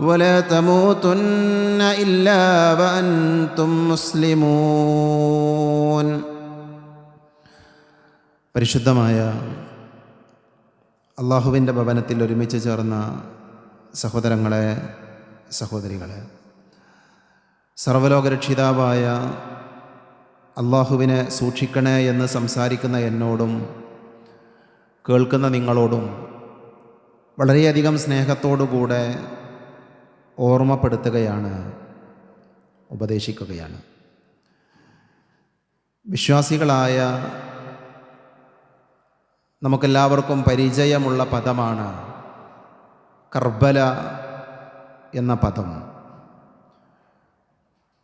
ولا تموتن إلا وأنتم مسلمون പരിശുദ്ധമായ അള്ളാഹുവിൻ്റെ ഭവനത്തിൽ ഒരുമിച്ച് ചേർന്ന സഹോദരങ്ങളെ സഹോദരികളെ സർവലോകരക്ഷിതാവായ അള്ളാഹുവിനെ സൂക്ഷിക്കണേ എന്ന് സംസാരിക്കുന്ന എന്നോടും കേൾക്കുന്ന നിങ്ങളോടും വളരെയധികം സ്നേഹത്തോടുകൂടെ ഓർമ്മപ്പെടുത്തുകയാണ് ഉപദേശിക്കുകയാണ്. വിശ്വാസികളായ നമുക്കെല്ലാവർക്കും പരിചയമുള്ള പദമാണ് കർബല എന്ന പദം.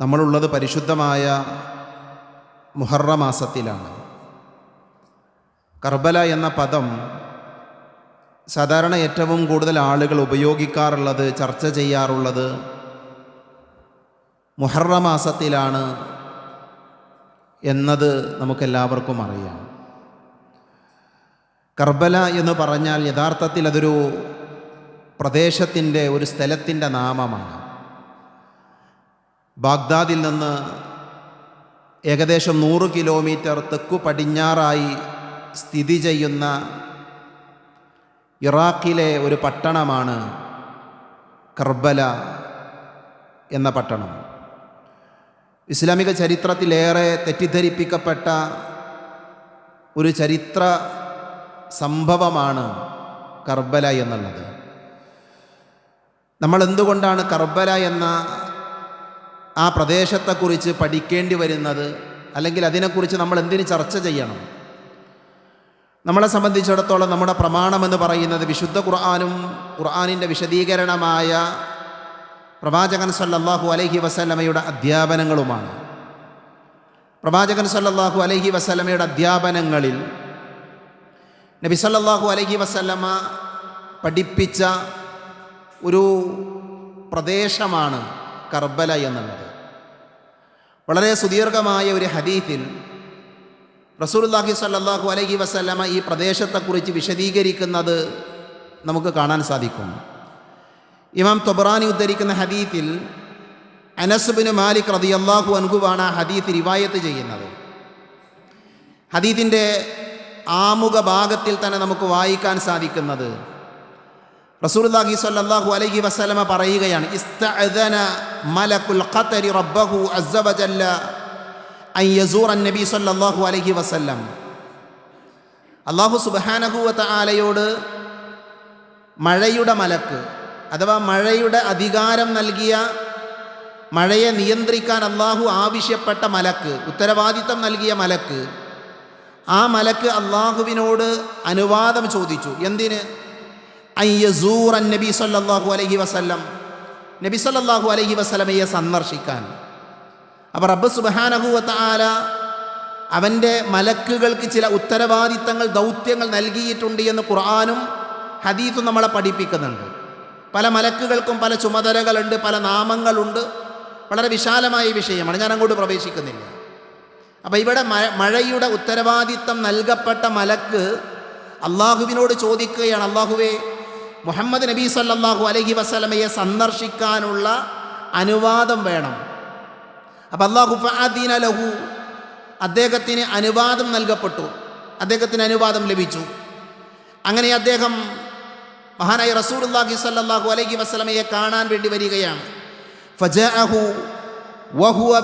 നമ്മളുള്ളത് പരിശുദ്ധമായ മുഹറമാസത്തിലാണ് കർബല എന്ന പദം സാധാരണ ഏറ്റവും കൂടുതൽ ആളുകൾ ഉപയോഗിക്കാറുള്ളത് ചർച്ച ചെയ്യാറുള്ളത് മുഹറ മാസത്തിലാണ് എന്നത് നമുക്കെല്ലാവർക്കും അറിയാം. കർബല എന്ന് പറഞ്ഞാൽ യഥാർത്ഥത്തിൽ അതൊരു പ്രദേശത്തിന്റെ ഒരു സ്ഥലത്തിന്റെ നാമമാണ്. ബാഗ്ദാദിൽ നിന്ന് ഏകദേശം നൂറ് കിലോമീറ്റർ തെക്കു പടിഞ്ഞാറായി സ്ഥിതി ചെയ്യുന്ന ഇറാഖിലെ ഒരു പട്ടണമാണ് കർബല എന്ന പട്ടണം. ഇസ്ലാമിക ചരിത്രത്തിലേറെ തെറ്റിദ്ധരിപ്പിക്കപ്പെട്ട ഒരു ചരിത്ര സംഭവമാണ് കർബല എന്നുള്ളത്. നമ്മൾ എന്തുകൊണ്ടാണ് കർബല എന്ന ആ പ്രദേശത്തെക്കുറിച്ച് പഠിക്കേണ്ടി വരുന്നത്? അല്ലെങ്കിൽ അതിനെക്കുറിച്ച് നമ്മൾ എന്തിന് ചർച്ച ചെയ്യണം? നമ്മളെ സംബന്ധിച്ചിടത്തോളം നമ്മുടെ പ്രമാണമെന്ന് പറയുന്നത് വിശുദ്ധ ഖുർആാനും ഖുർആാനിന്റെ വിശദീകരണമായ പ്രവാചകൻ സല്ലാഹു അലഹി വസല്ലമയുടെ അധ്യാപനങ്ങളുമാണ്. പ്രവാചകൻ സല്ലാഹു അലഹി വസല്ലമയുടെ അധ്യാപനങ്ങളിൽ നബി സല്ലാഹു അലഹി വസല്ലമ പഠിപ്പിച്ച ഒരു പ്രദേശമാണ് കർബല എന്നുള്ളത്. വളരെ സുദീർഘമായ ഒരു ഹദീത്തിൽ റസൂലുല്ലാഹി സല്ലാഹു അലൈഹി വസല്ലമ ഈ പ്രദേശത്തെക്കുറിച്ച് വിശദീകരിക്കുന്നത് നമുക്ക് കാണാൻ സാധിക്കും. ഇമാം തൊബറാനി ഉദ്ധരിക്കുന്ന ഹദീത്തിൽ അനസുബിന് മാലിക് റതി അള്ളാഹു അൻഹുവാണ് ആ ഹദീത്ത് റിവായത്ത് ചെയ്യുന്നത്. ഹദീത്തിന്റെ ആമുഖ ഭാഗത്തിൽ തന്നെ നമുക്ക് വായിക്കാൻ സാധിക്കുന്നത് റസൂലുള്ളാഹി സ്വല്ലല്ലാഹു അലൈഹി വസ്ലമ പറയുകയാണ് ഇസ്തഅദന മലക്കുൽ ഖത്തരി റബ്ബഹു അസ്സ അൻ വസല്ലം അള്ളാഹു സുബ്ഹാനഹു ആലയോട് മഴയുടെ മലക്ക് അഥവാ മഴയുടെ അധികാരം നൽകിയ മഴയെ നിയന്ത്രിക്കാൻ അള്ളാഹു ആവശ്യപ്പെട്ട മലക്ക് ഉത്തരവാദിത്തം നൽകിയ മലക്ക് ആ മലക്ക് അള്ളാഹുവിനോട് അനുവാദം ചോദിച്ചു. എന്തിന്? അയ്യസൂർ നബി സല്ലാഹു അലഹി വസല്ലം നബി സല്ലാഹു അലഹി വസല്ലമയെ സന്ദർശിക്കാൻ. അപ്പോൾ റബ്ബ് സുബഹാനഹുവത്ത ആല അവന്റെ മലക്കുകൾക്ക് ചില ഉത്തരവാദിത്തങ്ങൾ ദൗത്യങ്ങൾ നൽകിയിട്ടുണ്ട് എന്ന് ഖുർആാനും ഹദീസും നമ്മളെ പഠിപ്പിക്കുന്നുണ്ട്. പല മലക്കുകൾക്കും പല ചുമതലകളുണ്ട് പല നാമങ്ങളുണ്ട്. വളരെ വിശാലമായ വിഷയമാണ്. ഞാൻ അങ്ങോട്ട് പ്രവേശിക്കുന്നില്ല. അപ്പോൾ ഇവിടെ മഴ മഴയുടെ ഉത്തരവാദിത്തം നൽകപ്പെട്ട മലക്ക് അള്ളാഹുവിനോട് ചോദിക്കുകയാണ് അള്ളാഹുവേ മുഹമ്മദ് നബി സല്ലല്ലാഹു അലഹി വസല്ലമയെ സന്ദർശിക്കാനുള്ള അനുവാദം വേണം. അപ്പം അള്ളാഹു ഫഅദീന ലഹു. അദ്ദേഹത്തിന് അനുവാദം നൽകപ്പെട്ടു. അദ്ദേഹത്തിന് അനുവാദം ലഭിച്ചു. അങ്ങനെ അദ്ദേഹം മഹാനായ റസൂലുള്ളാഹി സല്ലാഹു അലൈഹി വസല്ലമയെ കാണാൻ വേണ്ടി വരികയാണ്. ഫജഅഹു വഹുവ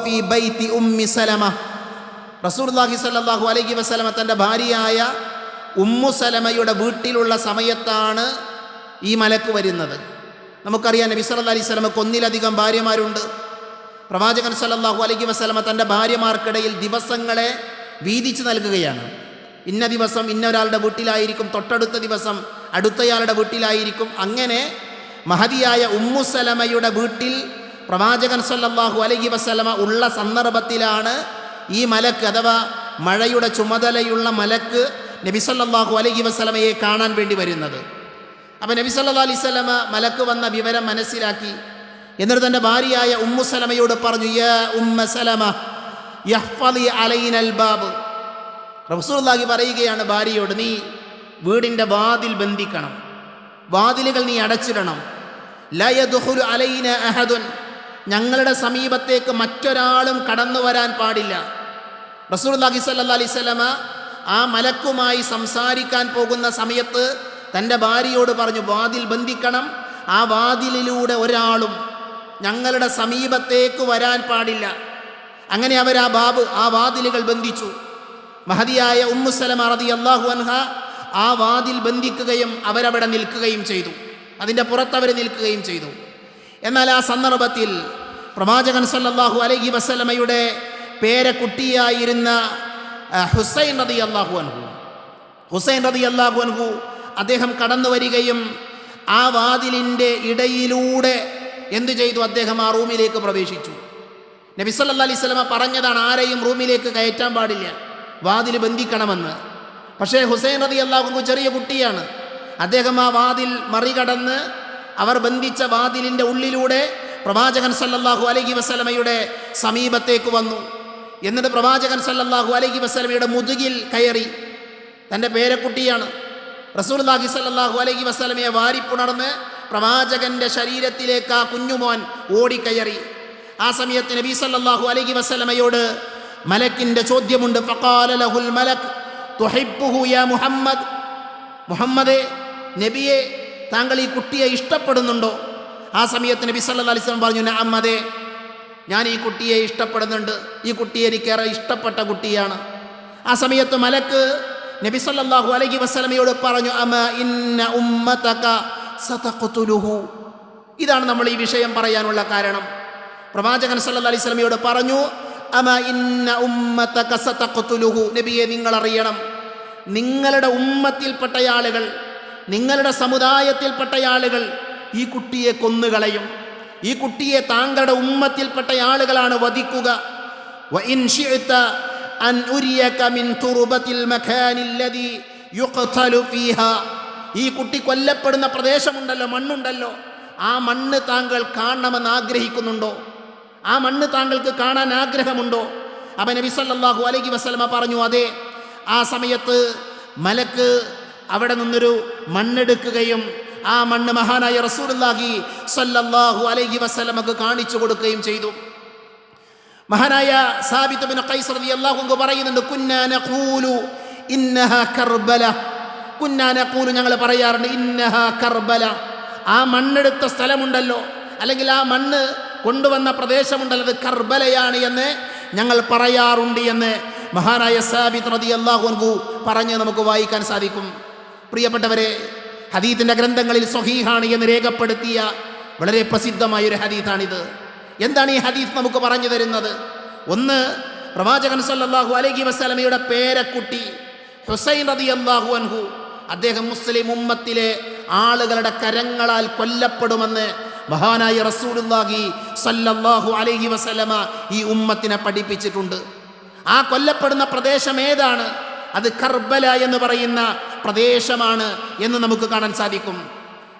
സലമ. സ്വല്ലല്ലാഹു അലൈഹി വസ്ലമ തന്റെ ഭാര്യയായ ഉമ്മു സലമയുടെ വീട്ടിലുള്ള സമയത്താണ് ഈ മലക്ക് വരുന്നത്. നമുക്കറിയാം നബി അലൈഹി സ്വലമക്ക് ഒന്നിലധികം ഭാര്യമാരുണ്ട്. പ്രവാചകൻ സല്ലല്ലാഹു അലൈഹി വസ്ലമ തന്റെ ഭാര്യമാർക്കിടയിൽ ദിവസങ്ങളെ വീതിച്ചു നൽകുകയാണ്. ഇന്ന ദിവസം ഇന്ന ഒരാളുടെ വീട്ടിലായിരിക്കും തൊട്ടടുത്ത ദിവസം അടുത്തയാളുടെ വീട്ടിലായിരിക്കും. അങ്ങനെ മഹതിയായ ഉമ്മുസലമയുടെ വീട്ടിൽ പ്രവാചകൻ സല്ലാഹു അലൈഹി വസ്ലമ ഉള്ള സന്ദർഭത്തിലാണ് ഈ മലക്ക് അഥവാ മഴയുടെ ചുമതലയുള്ള മലക്ക് നബി സല്ലാഹു അലൈഹി വസ്ലമയെ കാണാൻ വേണ്ടി വരുന്നത്. അപ്പം നബി സല്ലാ അലൈഹി വസല്ലമ മലക്ക് വന്ന വിവരം മനസ്സിലാക്കി. എന്നിട്ട് തന്റെ ഭാര്യയായ ഉമ്മു സലമയോട് പറഞ്ഞു യാ ഉമ്മ സലമ യഹ്ഫളി അലൈനൽ ബാബ്. റസൂലുള്ളാഹി പറയുകയാണ് ഭാര്യയോട് നീ വീടിന്റെ വാതിൽ ബന്ധിക്കണം വാതിലുകൾ നീ അടച്ചിടണം. ലയദുഹുരു അലൈന അഹദുൻ. ഞങ്ങളുടെ സമീപത്തേക്ക് മറ്റൊരാളും കടന്നു വരാൻ പാടില്ല. റസൂലുള്ളാഹി സ്വല്ലല്ലാഹി അലൈഹി ആ മലക്കുമായി സംസാരിക്കാൻ പോകുന്ന സമയത്ത് തന്റെ ഭാര്യയോട് പറഞ്ഞു വാതിൽ ബന്ധിക്കണം ആ വാതിലിലൂടെ ഒരാളും ഞങ്ങളുടെ സമീപത്തേക്ക് വരാൻ പാടില്ല. അങ്ങനെ അവർ ആ ബാബ് ആ വാതിലുകൾ ബന്ധിച്ചു. മഹതിയായ ഉമ്മുസലമ റതി അള്ളാഹു അൻഹ ആ വാതിൽ ബന്ധിക്കുകയും അവരവിടെ നിൽക്കുകയും ചെയ്തു. അതിന്റെ പുറത്തവർ നിൽക്കുകയും ചെയ്തു. എന്നാൽ ആ സന്ദർഭത്തിൽ പ്രവാചകൻ സല്ലാഹു അലൈഹി വസല്ലമയുടെ പേരക്കുട്ടിയായിരുന്ന ഹുസൈൻ റതി അള്ളാഹു അൻഹു. ഹുസൈൻ റതി അള്ളാഹു അൻഹു അദ്ദേഹം കടന്നു വരികയും ആ വാതിലിന്റെ ഇടയിലൂടെ എന്തു ചെയ്തു? അദ്ദേഹം ആ റൂമിലേക്ക് പ്രവേശിച്ചു. നബി സല്ലല്ലാഹു അലൈഹി വസല്ലമ പറഞ്ഞതാണ് ആരെയും റൂമിലേക്ക് കയറ്റാൻ പാടില്ല. വാതിൽ ബന്ധിക്കണമെന്ന്. പക്ഷേ ഹുസൈൻ റതി അള്ളാഹു ചെറിയ കുട്ടിയാണ്. അദ്ദേഹം ആ വാതിൽ മറികടന്ന് അവർ ബന്ധിച്ച വാതിലിന്റെ ഉള്ളിലൂടെ പ്രവാചകൻ സല്ലല്ലാഹു അലൈഹി വസല്ലമയുടെ സമീപത്തേക്ക് വന്നു. എന്നിട്ട് പ്രവാചകൻ സല്ലല്ലാഹു അലൈഹി വസല്ലമയുടെ മുതുകിൽ കയറി. തന്റെ പേരക്കുട്ടിയാണ്. റസൂൽ റസൂലുള്ളാഹി സല്ലല്ലാഹു അലൈഹി വസ്ലമയെ വാരിപ്പുണർന്ന് പ്രവാചകന്റെ ശരീരത്തിലേക്ക് ആ കുഞ്ഞുമോൻ ഓടിക്കയറി. ആ സമയത്ത് നബി സല്ലാഹു അലൈഹി വസല്ലമയോട് മലക്കിന്റെ ചോദ്യമുണ്ട്. മലക് മുഹമ്മദ്? മുഹമ്മദേ നബിയെ താങ്കൾ ഈ കുട്ടിയെ ഇഷ്ടപ്പെടുന്നുണ്ടോ? ആ സമയത്ത് നബി സല്ലാ അലിസ്ലം പറഞ്ഞു അതെ ഞാൻ ഈ കുട്ടിയെ ഇഷ്ടപ്പെടുന്നുണ്ട്. ഈ കുട്ടി എനിക്കേറെ ഇഷ്ടപ്പെട്ട കുട്ടിയാണ്. ആ സമയത്ത് മലക്ക് നബി സല്ലാഹു അലൈഹി വസല്ലമയോട് പറഞ്ഞു അമ്മ ഇന്ന ഉമ്മതക സതക്കുത്തുലുഹു ഇതാണ് നമ്മൾ ഈ വിഷയം പറയാനുള്ള കാരണം. പ്രവാചകൻ സല്ലല്ലാഹി അലൈഹി സ്വലമിയോട് പറഞ്ഞു അമ ഇന്ന ഉമ്മതക സതക്കുത്തുലുഹു നബിയെ നിങ്ങൾ അറിയണം. നിങ്ങളുടെ ഉമ്മത്തിൽപ്പെട്ട ആളുകൾ നിങ്ങളുടെ സമുദായത്തിൽപ്പെട്ട ആളുകൾ ഈ കുട്ടിയെ കൊന്നുകളയും. ഈ കുട്ടിയെ താങ്കളുടെ ഉമ്മത്തിൽപ്പെട്ട ആളുകളാണ് വധിക്കുക. അൻ ഉരിയക മിൻ തുറുബത്തിൽ മഖാനില്ലദി യുഖ്തലു ഫീഹാ. ഈ കുട്ടി കൊല്ലപ്പെടുന്ന പ്രദേശമുണ്ടല്ലോ മണ്ണുണ്ടല്ലോ. ആ മണ്ണ് താങ്കൾ കാണണമെന്ന് ആഗ്രഹിക്കുന്നുണ്ടോ? ആ മണ്ണ് താങ്കൾക്ക് കാണാൻ ആഗ്രഹമുണ്ടോ? അപ്പം നബി സല്ലല്ലാഹു അലൈഹി വസല്ലമ പറഞ്ഞു അതെ ആ സമയത്ത് മലക്ക് അവിടെ നിന്നൊരു മണ്ണെടുക്കുകയും ആ മണ്ണ് മഹാനായ റസൂലുള്ളാഹി സല്ലല്ലാഹു അലൈഹി വസല്ലമക്ക് കാണിച്ചു കൊടുക്കുകയും ചെയ്തു. മഹാനായ സാബിത്ത് ബിൻ ഖൈസ് റളിയല്ലാഹു അൻഹു പറയുന്നുണ്ട് കുന്നാ നഖൂലു ഇന്നഹ കർബല. നഖൂലു ഞങ്ങൾ പറയാറുണ്ട് ഇന്നഹ കർബല. ആ മണ്ണെടുത്ത സ്ഥലമുണ്ടല്ലോ. അല്ലെങ്കിൽ ആ മണ്ണ് കൊണ്ടുവന്ന പ്രദേശമുണ്ടല്ലോ അത് കർബലയാണ് എന്ന് ഞങ്ങൾ പറയാറുണ്ട് എന്ന് മഹാനായ സാബിത് റളിയല്ലാഹു അൻഹു പറഞ്ഞ് നമുക്ക് വായിക്കാൻ സാധിക്കും. പ്രിയപ്പെട്ടവരെ ഹദീത്തിന്റെ ഗ്രന്ഥങ്ങളിൽ സ്വഹീഹാണ് എന്ന് രേഖപ്പെടുത്തിയ വളരെ പ്രസിദ്ധമായ ഒരു ഹദീത്താണിത്. എന്താണ് ഈ ഹദീസ് നമുക്ക് പറഞ്ഞു തരുന്നത്? ഒന്ന് പ്രവാചകൻ സല്ലാഹു അലൈഹി വസല്ലമയുടെ പേരക്കുട്ടി ഹുസൈൻ റളിയല്ലാഹു അൻഹു അദ്ദേഹം മുസ്ലിം ഉമ്മത്തിലെ ആളുകളുടെ കരങ്ങളാൽ കൊല്ലപ്പെടുമെന്ന് മഹാനായ റസൂലുള്ളാഹി സല്ലല്ലാഹു അലൈഹി വസല്ലമ ഈ ഉമ്മത്തിനെ പഠിപ്പിച്ചിട്ടുണ്ട്. ആ കൊല്ലപ്പെടുന്ന പ്രദേശം ഏതാണ്? അത് കർബല എന്ന് പറയുന്ന പ്രദേശമാണ് എന്ന് നമുക്ക് കാണാൻ സാധിക്കും.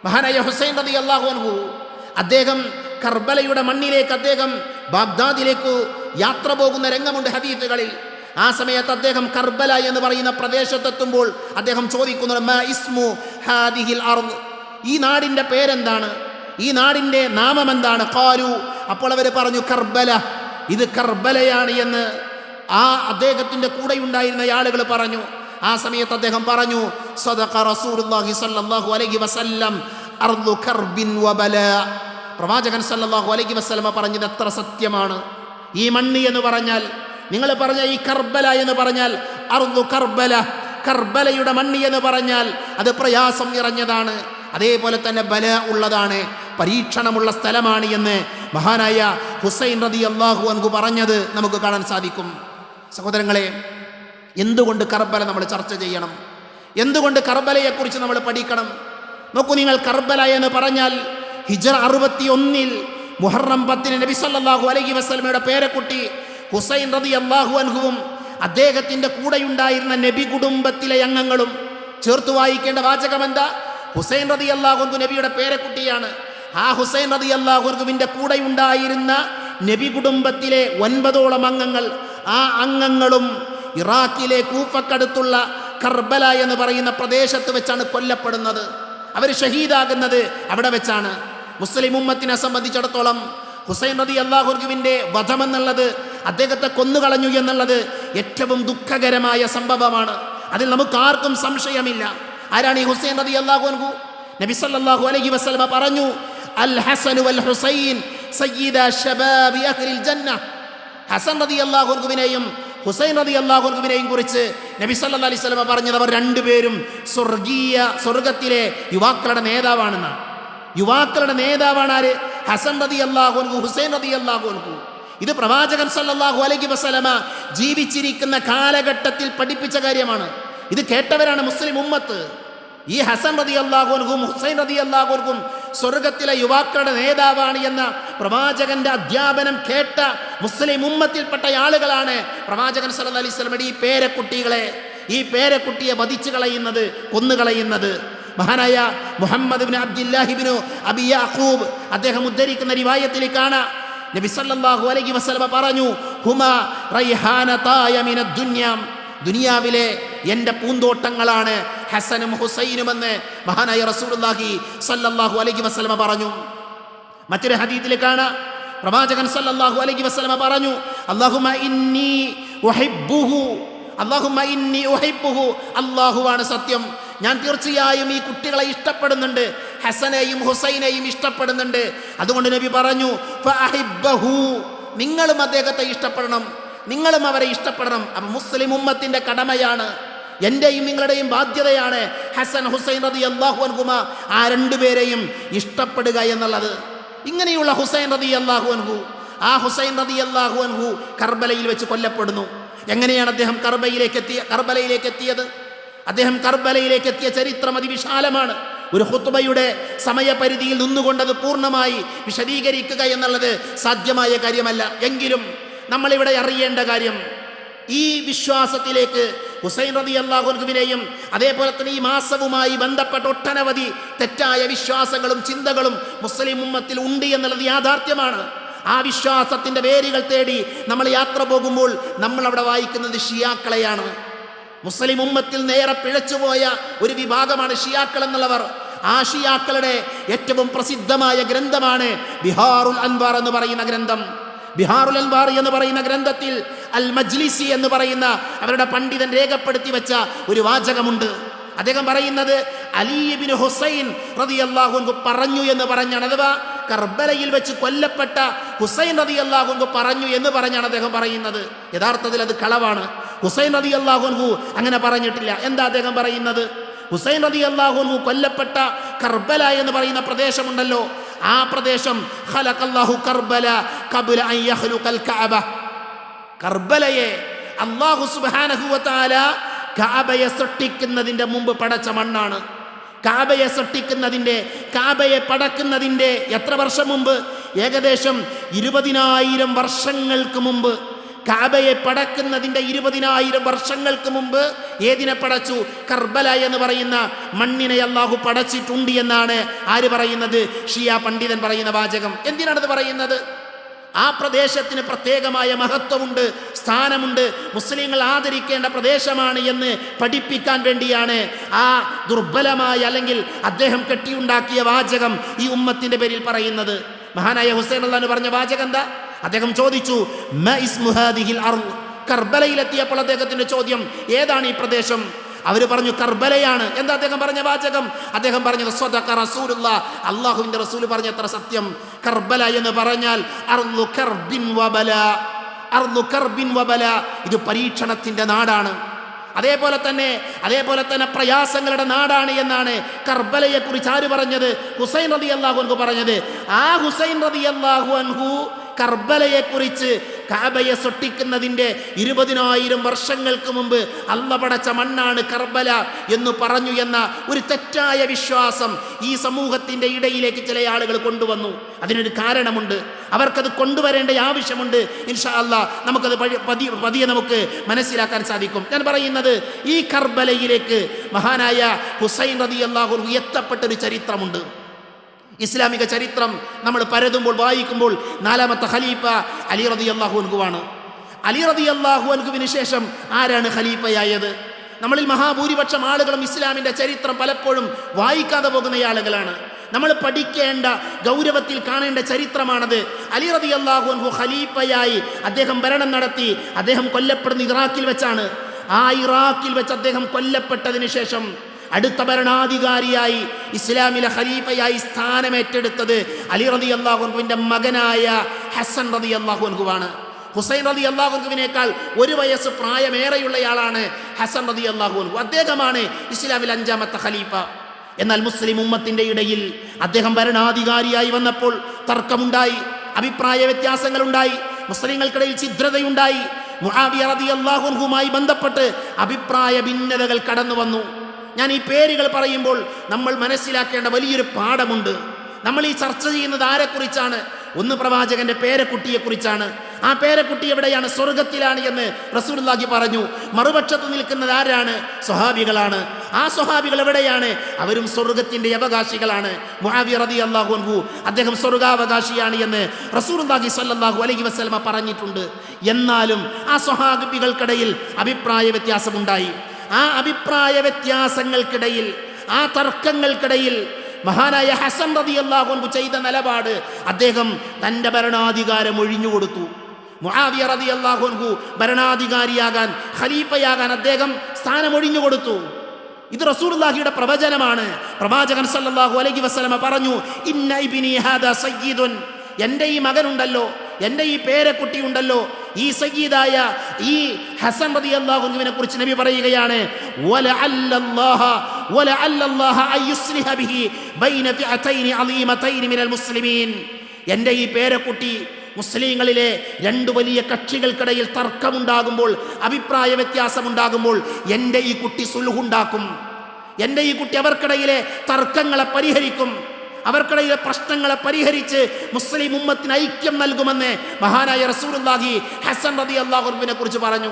മഹാനായ ഹുസൈൻ അള്ളാഹു അൻഹു അദ്ദേഹം കർബലയുടെ മണ്ണിലേക്ക് അദ്ദേഹം ബാഗ്ദാദിലേക്ക് യാത്ര പോകുന്ന രംഗമുണ്ട് ഹദീത്തുകളിൽ ആ സമയത്ത് അദ്ദേഹം കർബല എന്ന് പറയുന്ന പ്രദേശത്തെത്തുമ്പോൾ അദ്ദേഹം ചോദിക്കുന്നത് "മാ ഇസ്മു ഹാദിഹിൽ അർദ്?" ഈ നാടിന്റെ പേരെന്താണ്? ഈ നാടിന്റെ നാമം എന്താണ് കാരു അപ്പോൾ അവർ പറഞ്ഞു കർബല. ഇത് കർബലയാണ് എന്ന്. ആ അദ്ദേഹത്തിന്റെ കൂടെ ഉണ്ടായിരുന്ന ആളുകൾ പറഞ്ഞു. ആ സമയത്ത് അദ്ദേഹം പറഞ്ഞു സദഖ റസൂലുള്ളാഹി അലൈഹി വസല്ലം അർദു കർബിൻ പ്രവാചകൻ സല്ലല്ലാഹു അലൈഹി വസല്ലമ പറഞ്ഞത് എത്ര സത്യമാണ്. ഈ മണ്ണി എന്ന് പറഞ്ഞാൽ നിങ്ങൾ പറഞ്ഞ ഈ കർബല എന്ന് പറഞ്ഞാൽ അർദു കർബല കർബലയുടെ മണ്ണി എന്ന് പറഞ്ഞാൽ അത് പ്രയാസം നിറഞ്ഞതാണ്. അതേപോലെ തന്നെ ബല ഉള്ളതാണ് പരീക്ഷണമുള്ള സ്ഥലമാണ് എന്ന് മഹാനായ ഹുസൈൻ റതി അള്ളാഹു അൻഹു പറഞ്ഞത് നമുക്ക് കാണാൻ സാധിക്കും. സഹോദരങ്ങളെ എന്തുകൊണ്ട് കർബല നമ്മൾ ചർച്ച ചെയ്യണം? എന്തുകൊണ്ട് കർബലയെക്കുറിച്ച് നമ്മൾ പഠിക്കണം? നോക്കൂ നിങ്ങൾ കർബല എന്ന് പറഞ്ഞാൽ ഹിജർ അറുപത്തി ഒന്നിൽ മുഹറം പത്തിന് നബി സല്ലല്ലാഹു അലൈഹി വസല്ലമയുടെ പേരക്കുട്ടി ഹുസൈൻ റതി അള്ളാഹു അൻഹുവും അദ്ദേഹത്തിന്റെ കൂടെയുണ്ടായിരുന്ന നബി കുടുംബത്തിലെ അംഗങ്ങളും ചേർത്ത് വായിക്കേണ്ട വാചകം എന്താ? ഹുസൈൻ റതി അള്ളാഹു നബിയുടെ പേരക്കുട്ടിയാണ്. ആ ഹുസൈൻ റതി കൂടെ ഉണ്ടായിരുന്ന നബി കുടുംബത്തിലെ ഒൻപതോളം അംഗങ്ങൾ ആ അംഗങ്ങളും ഇറാഖിലെ കൂഫക്കടുത്തുള്ള കർബല എന്ന് പറയുന്ന പ്രദേശത്ത് വെച്ചാണ് കൊല്ലപ്പെടുന്നത്. അവർ ഷഹീദാകുന്നത് അവിടെ വെച്ചാണ്. മുസ്ലിം ഉമ്മത്തിനെ സംബന്ധിച്ചിടത്തോളം ഹുസൈൻ നദി അള്ളാഹുർഗുവിന്റെ വധമെന്നുള്ളത് അദ്ദേഹത്തെ കൊന്നുകളഞ്ഞു എന്നുള്ളത് ഏറ്റവും ദുഃഖകരമായ സംഭവമാണ്. അതിൽ നമുക്ക് ആർക്കും സംശയമില്ല. ആരാണ് ഈ ഹുസൈൻ നദി അള്ളാഹുർഗു നബി സല്ലല്ലാഹു അലൈഹി വസ്ലമ പറഞ്ഞു അൽ ഹസനു അൽ ഹുസൈൻ സയ്യിദ ശബാബി അഹ്ലിൽ ജന്ന. ഹസൻ നദി അള്ളാഹുർഗുവിനെയും ഹുസൈൻ നദി അള്ളാഹുർഗുവിനെയും കുറിച്ച് നബി സല്ലാ അലൈഹി സ്വലമ പറഞ്ഞത് അവർ രണ്ടുപേരും സ്വർഗീയ സ്വർഗത്തിലെ യുവാക്കളുടെ നേതാവാണെന്നാണ്. യുവാക്കളുടെ നേതാവാണ് ആര്? ഹസൻ റതി അള്ളാഹുൻഹു ഹുസൈൻ റതി അള്ളാഹുൻഹു ഇത് പ്രവാചകൻ സല്ലാഹു അലൈഹി വസല്ലമ ജീവിച്ചിരിക്കുന്ന കാലഘട്ടത്തിൽ പഠിപ്പിച്ച കാര്യമാണ്. ഇത് കേട്ടവരാണ് മുസ്ലിം ഉമ്മത്ത്. ഈ ഹസൻ റതി അള്ളാഹുൻഹും ഹുസൈൻ റതി അള്ളാഹുൻഹും സ്വർഗത്തിലെ യുവാക്കളുടെ നേതാവാണ് എന്ന പ്രവാചകന്റെ അധ്യാപനം കേട്ട മുസ്ലിം ഉമ്മത്തിൽപ്പെട്ട ആളുകളാണ് പ്രവാചകൻ സല്ലാ അലൈഹി സ്വലമയുടെ ഈ പേരക്കുട്ടികളെ ഈ പേരക്കുട്ടിയെ വധിച്ചു കളയുന്നത് കൊന്നുകളയുന്നത്. മഹാനായ Muhammad bin Abdullahibinu Abi Yaqub അദ്ദേഹം ഉദ്ധരിക്കുന്ന റിവായത്തിൽ കാണാം നബി സല്ലല്ലാഹു അലൈഹി വസല്ലമ പറഞ്ഞു ഹുമ റൈഹാനതായ മിന ദുനിയാം. ദുനിയാവിലെ എന്റെ പൂന്തോട്ടങ്ങളാണ് ഹസനും ഹുസൈനും എന്ന് മഹാനായ റസൂലുള്ളാഹി സല്ലല്ലാഹു അലൈഹി വസല്ലമ പറഞ്ഞു. മറ്റൊരു ഹദീസിൽ കാണാം പ്രവാചകൻ സല്ലല്ലാഹു അലൈഹി വസല്ലമ പറഞ്ഞു അല്ലാഹുമ്മ ഇന്നി ഉഹിബ്ബുഹു. അല്ലാഹുമ്മ ഇന്നി ഉഹിബ്ബുഹു. അല്ലാഹുവാണ് സത്യം. ഞാൻ തീർച്ചയായും ഈ കുട്ടികളെ ഇഷ്ടപ്പെടുന്നുണ്ട്. ഹസനെയും ഹുസൈനെയും ഇഷ്ടപ്പെടുന്നുണ്ട്. അതുകൊണ്ട് നബി പറഞ്ഞു നിങ്ങളും അദ്ദേഹത്തെ ഇഷ്ടപ്പെടണം. നിങ്ങളും അവരെ ഇഷ്ടപ്പെടണം. അപ്പം മുസ്ലിം ഉമ്മത്തിന്റെ കടമയാണ്. എന്റെയും നിങ്ങളുടെയും ബാധ്യതയാണ് ഹസൻ ഹുസൈൻ റതി അള്ളാഹു അൻഹുമ ആ രണ്ടുപേരെയും ഇഷ്ടപ്പെടുക എന്നുള്ളത്. ഇങ്ങനെയുള്ള ഹുസൈൻ റതി അള്ളാഹു അൻഹു ആ ഹുസൈൻ റതി അള്ളാഹു അൻഹു കർബലയിൽ വെച്ച് കൊല്ലപ്പെടുന്നു. എങ്ങനെയാണ് അദ്ദേഹം കർബയിലേക്ക് എത്തിയ കർബലയിലേക്ക് എത്തിയത്? അദ്ദേഹം കർബലയിലേക്ക് എത്തിയ ചരിത്രം അതിവിശാലമാണ്. ഒരു ഹുത്തുബയുടെ സമയപരിധിയിൽ നിന്നുകൊണ്ടത് പൂർണമായി വിശദീകരിക്കുക എന്നുള്ളത് സാധ്യമായ കാര്യമല്ല. എങ്കിലും നമ്മളിവിടെ അറിയേണ്ട കാര്യം ഈ വിശ്വാസത്തിലേക്ക് ഹുസൈൻ റബി അള്ളാഹുവിനെയും അതേപോലെ തന്നെ ഈ മാസവുമായി ബന്ധപ്പെട്ട ഒട്ടനവധി തെറ്റായ വിശ്വാസങ്ങളും ചിന്തകളും മുസ്ലിം ഉമ്മത്തിൽ ഉണ്ട് എന്നുള്ളത് യാഥാർത്ഥ്യമാണ്. ആ വിശ്വാസത്തിന്റെ വേരുകൾ തേടി നമ്മൾ യാത്ര പോകുമ്പോൾ നമ്മൾ അവിടെ വായിക്കുന്നത് ഷിയാക്കളെയാണ്. മുസ്ലിം ഉമ്മത്തിൽ നേരെ പിഴച്ചുപോയ ഒരു വിഭാഗമാണ് ഷിയാക്കൾ എന്നുള്ളവർ. ആ ഷിയാക്കളുടെ ഏറ്റവും പ്രസിദ്ധമായ ഗ്രന്ഥമാണ് ബിഹാറുൽ അൻവാർ എന്ന് പറയുന്ന ഗ്രന്ഥം. ബിഹാറുൽ അൻവാർ എന്ന് പറയുന്ന ഗ്രന്ഥത്തിൽ അൽ മജ്ലിസി എന്ന് പറയുന്ന അവരുടെ പണ്ഡിതൻ രേഖപ്പെടുത്തി വെച്ച ഒരു വാചകമുണ്ട്. അദ്ദേഹം പറയുന്നത് അലീബിൻ ഹുസൈൻ റതി അള്ളാഹുൻകു പറഞ്ഞു എന്ന് പറഞ്ഞാണ് അഥവാ കർബലയിൽ വെച്ച് കൊല്ലപ്പെട്ട ഹുസൈൻ നദി അള്ളാഹുൻഹു പറഞ്ഞു എന്ന് പറഞ്ഞാണ് അദ്ദേഹം പറയുന്നത്. യഥാർത്ഥത്തിൽ അത് കളവാണ്. ഹുസൈൻ നദി അള്ളാഹുൻഹു അങ്ങനെ പറഞ്ഞിട്ടില്ല. എന്താ അദ്ദേഹം പറയുന്നത്? ഹുസൈൻ നദി അള്ളാഹുൻഹു കൊല്ലപ്പെട്ട കർബല എന്ന് പറയുന്ന പ്രദേശമുണ്ടല്ലോ. ആ പ്രദേശം ഖലഖല്ലാഹു കർബല യഖ്ലുഖൽ കഅബ. കർബലയെ അള്ളാഹു സുബ്ഹാനഹു വതആല കാബയെ സൃഷ്ടിക്കുന്നതിന്റെ മുമ്പ് പടച്ച മണ്ണാണ്. കാബയെ സൃഷ്ടിക്കുന്നതിന്റെ കാബയെ പടക്കുന്നതിന്റെ എത്ര വർഷം മുമ്പ്? ഏകദേശം ഇരുപതിനായിരം വർഷങ്ങൾക്ക് മുമ്പ്. കാബയെ പടക്കുന്നതിന്റെ ഇരുപതിനായിരം വർഷങ്ങൾക്ക് മുമ്പ് ഏതിനെ പടച്ചു? കർബല എന്ന് പറയുന്ന മണ്ണിനെ അള്ളാഹു പടച്ചിട്ടുണ്ട് എന്നാണ് ആര് പറയുന്നത്? ഷിയ പണ്ഡിതൻ പറയുന്ന വാചകം. എന്തിനാണത് പറയുന്നത്? ആ പ്രദേശത്തിന് പ്രത്യേകമായ മഹത്വമുണ്ട് സ്ഥാനമുണ്ട്. മുസ്ലിങ്ങൾ ആദരിക്കേണ്ട പ്രദേശമാണ് എന്ന് പഠിപ്പിക്കാൻ വേണ്ടിയാണ് ആ ദുർബലമായ അല്ലെങ്കിൽ അദ്ദേഹം കെട്ടിയുണ്ടാക്കിയ വാചകം ഈ ഉമ്മത്തിന്റെ പേരിൽ പറയുന്നത്. മഹാനായ ഹുസൈൻ അള്ളഹാൻ പറഞ്ഞ വാചകം എന്താ? അദ്ദേഹം ചോദിച്ചു? കർബലയിലെത്തിയപ്പോൾ അദ്ദേഹത്തിന്റെ ചോദ്യം ഏതാണ് ഈ പ്രദേശം? അവർ പറഞ്ഞു കർബലയാണ്. എന്താ അദ്ദേഹം പറഞ്ഞ വാചകം? അദ്ദേഹം പറഞ്ഞത് സ്വതക റസൂലുള്ള. അള്ളാഹുവിന്റെ റസൂൽ പറഞ്ഞ എത്ര സത്യം? കർബല എന്ന് പറഞ്ഞാൽ അർലു കർബിൻ വബല അർലു കർബിൻ വബല ഇത് പരീക്ഷണത്തിന്റെ നാടാണ്. അതേപോലെ തന്നെ അതേപോലെ തന്നെ പ്രയാസങ്ങളുടെ നാടാണ് എന്നാണ് കർബലയെ കുറിച്ച് ആര് പറഞ്ഞത്? ഹുസൈൻ റതി അള്ളാഹു അൻഹു പറഞ്ഞത്. ആ ഹുസൈൻ റതി അള്ളാഹു അൻഹു കർബലയെ കുറിച്ച് കാബയെ സൊട്ടിക്കുന്നതിന്റെ ഇരുപതിനായിരം വർഷങ്ങൾക്ക് മുമ്പ് അല്ല പടച്ച മണ്ണാണ് കർബല എന്ന് പറഞ്ഞു എന്ന ഒരു തെറ്റായ വിശ്വാസം ഈ സമൂഹത്തിന്റെ ഇടയിലേക്ക് ചില ആളുകൾ കൊണ്ടുവന്നു. അതിനൊരു കാരണമുണ്ട്. അവർക്കത് കൊണ്ടുവരേണ്ട ആവശ്യമുണ്ട്. ഇൻഷാ അല്ല നമുക്കത് പതി- പതിയെ നമുക്ക് മനസ്സിലാക്കാൻ സാധിക്കും. ഞാൻ പറയുന്നത് ഈ കർബലയിലേക്ക് മഹാനായ ഹുസൈൻ റതി അള്ളാഹു എത്തപ്പെട്ടൊരു ചരിത്രമുണ്ട്. ഇസ്ലാമിക ചരിത്രം നമ്മൾ പരതുമ്പോൾ വായിക്കുമ്പോൾ നാലാമത്തെ ഖലീഫ അലി റതി അള്ളാഹു അൻഹുവാണ്. അലി റതി അള്ളാഹു അൻഹുവിന് ശേഷം ആരാണ് ഖലീഫയായത്? നമ്മളിൽ മഹാഭൂരിപക്ഷം ആളുകളും ഇസ്ലാമിന്റെ ചരിത്രം പലപ്പോഴും വായിക്കാതെ പോകുന്ന ആളുകളാണ്. നമ്മൾ പഠിക്കേണ്ട ഗൗരവത്തിൽ കാണേണ്ട ചരിത്രമാണത് അലി റതി അള്ളാഹു അൻഹു ഖലീഫയായി അദ്ദേഹം ഭരണം നടത്തി അദ്ദേഹം കൊല്ലപ്പെടുന്ന ഇറാഖിൽ വെച്ചാണ്. ആ ഇറാഖിൽ വെച്ച് അദ്ദേഹം കൊല്ലപ്പെട്ടതിന് ശേഷം അടുത്ത ഭരണാധികാരിയായി ഇസ്ലാമിലെ ഖലീഫയായി സ്ഥാനമേറ്റെടുത്തത് അലി റതി അള്ളാഹുൻഹുവിന്റെ മകനായ ഹസൻ റതി അള്ളാഹുൻഹുവാണ് ഹുസൈൻ റതി അള്ളാഹുൻഹുവിനേക്കാൾ ഒരു വയസ്സ് പ്രായമേറെയുള്ളയാളാണ് ഹസൻ റതി അള്ളാഹുൻഹു അദ്ദേഹമാണ് ഇസ്ലാമിൽ അഞ്ചാമത്തെ ഖലീഫ. എന്നാൽ മുസ്ലിം ഉമ്മത്തിന്റെ ഇടയിൽ അദ്ദേഹം ഭരണാധികാരിയായി വന്നപ്പോൾ തർക്കമുണ്ടായി അഭിപ്രായ വ്യത്യാസങ്ങളുണ്ടായി മുസ്ലിങ്ങൾക്കിടയിൽ ഛിദ്രതയുണ്ടായി മുഹാബി റതി അൻഹുമായി ബന്ധപ്പെട്ട് അഭിപ്രായ ഭിന്നതകൾ കടന്നു വന്നു ഞാൻ ഈ പേരുകൾ പറയുമ്പോൾ നമ്മൾ മനസ്സിലാക്കേണ്ട വലിയൊരു പാഠമുണ്ട്. നമ്മൾ ഈ ചർച്ച ചെയ്യുന്നത് ആരെക്കുറിച്ചാണ്? ഒന്ന് പ്രവാചകന്റെ പേരക്കുട്ടിയെക്കുറിച്ചാണ്. ആ പേരക്കുട്ടി എവിടെയാണ്? സ്വർഗത്തിലാണ് എന്ന് റസൂലുള്ളാഹി പറഞ്ഞു. മറുപക്ഷത്ത് നിൽക്കുന്നത് ആരാണ്? സ്വഹാബികളാണ്. ആ സ്വഹാബികൾ എവിടെയാണ്? അവരും സ്വർഗത്തിന്റെ അവകാശികളാണ്. അൻഹു അദ്ദേഹം സ്വർഗാവകാശിയാണ് എന്ന് റസൂലുള്ളാഹി സ്വല്ലല്ലാഹു അലൈഹി വസല്ലമ പറഞ്ഞിട്ടുണ്ട്. എന്നാലും ആ സ്വഹാബികൾക്കിടയിൽ അഭിപ്രായ വ്യത്യാസമുണ്ടായി. ആ അഭിപ്രായ വ്യത്യാസങ്ങൾക്കിടയിൽ ആ തർക്കങ്ങൾക്കിടയിൽ മഹാനായ ഹസൻ റതി അള്ളാഹു ചെയ്ത നിലപാട് അദ്ദേഹം തന്റെ ഭരണാധികാരം ഒഴിഞ്ഞുകൊടുത്തു മുആവിയ റതി അള്ളാഹുൻഹു ഭരണാധികാരിയാകാൻ ഖലീഫയാകാൻ അദ്ദേഹം സ്ഥാനം ഒഴിഞ്ഞുകൊടുത്തു ഇത് റസൂലുള്ളാഹിയുടെ പ്രവചനമാണ്. പ്രവാചകൻ സല്ലാഹു അലൈഹി വസ്ലമ പറഞ്ഞു ഇന്ന ഹാദാ സയ്യിദുൻ. എന്റെ ഈ മകനുണ്ടല്ലോ. എന്റെ ഈ പേരക്കുട്ടി ഉണ്ടല്ലോ ഈ സയ്യിദായ ഈ ഹസൻ റതി അള്ളാഹുവിനെ കുറിച്ച് നബി പറയുകയാണ് എന്റെ ഈ പേരക്കുട്ടി മുസ്ലിങ്ങളിലെ രണ്ട് വലിയ കക്ഷികൾക്കിടയിൽ തർക്കമുണ്ടാകുമ്പോൾ അഭിപ്രായ വ്യത്യാസമുണ്ടാകുമ്പോൾ എന്റെ ഈ കുട്ടി സുലുഹുണ്ടാക്കും എന്റെ ഈ കുട്ടി അവർക്കിടയിലെ തർക്കങ്ങളെ പരിഹരിക്കും. അവർക്കിടയിലെ പ്രശ്നങ്ങളെ പരിഹരിച്ച് മുസ്ലിം ഉമ്മത്തിന് ഐക്യം നൽകുമെന്ന് മഹാനായ റസൂലുള്ളാഹി ഹസൻ റതി അള്ളാഹുർബിനെ കുറിച്ച് പറഞ്ഞു.